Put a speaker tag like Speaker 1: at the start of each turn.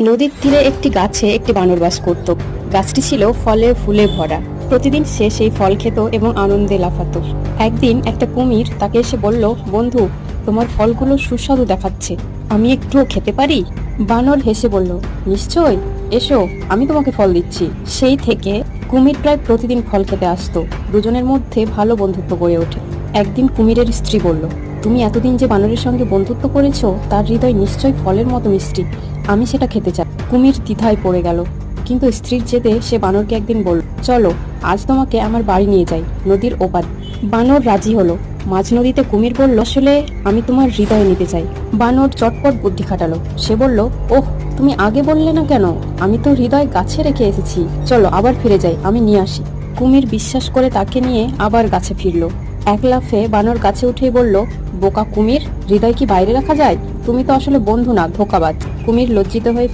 Speaker 1: নদীর তীরে একটি গাছে একটি বানর বাস করত। গাছটি ছিল ফলে ফুলে ভরা। প্রতিদিন সে সেই ফল খেত এবং আনন্দে লাফাতো। একদিন একটা কুমির তাকে এসে বলল, বন্ধু, তোমার ফলগুলো সুস্বাদু দেখাচ্ছে। আমি একটুও খেতে পারি? বানর হেসে বলল, নিশ্চয়, এসো, আমি তোমাকে ফল দিচ্ছি। সেই থেকে কুমির প্রায় প্রতিদিন ফল খেতে আসতো। দুজনের মধ্যে ভালো বন্ধুত্ব গড়ে ওঠে। একদিন কুমিরের স্ত্রী বলল তুমি এতদিন যে বানরের সঙ্গে বন্ধুত্ব করেছ, তার হৃদয় নিশ্চয়ই ফলের মতো মিষ্টি। আমি সেটা খেতে চাই। কুমির দ্বিধায় পড়ে গেল। কিন্তু স্ত্রীর জেদে সে বানরকে একদিন বলল, চলো, আজ তোমাকে আমার বাড়ি নিয়ে যাই, নদীর ওপার। বানর রাজি হলো। মাঝ নদীতে কুমির বলল, আসলে আমি তোমার হৃদয় নিতে চাই। বানর চটপট বুদ্ধি খাটালো। সে বলল, ওহ, তুমি আগে বললে না কেন? আমি তো হৃদয় গাছে রেখে এসেছি। চলো, আবার ফিরে যাই, আমি নিয়ে আসি। কুমির বিশ্বাস করে তাকে নিয়ে আবার গাছে ফিরলো। এক লাফে বানর গাছে উঠেই বলল বোকা কুমির? হৃদয় কি বাইরে রাখা যায়? তুমি তো আসলে বন্ধু না, ধোকাবাজ। কুমির লজ্জিত হয়ে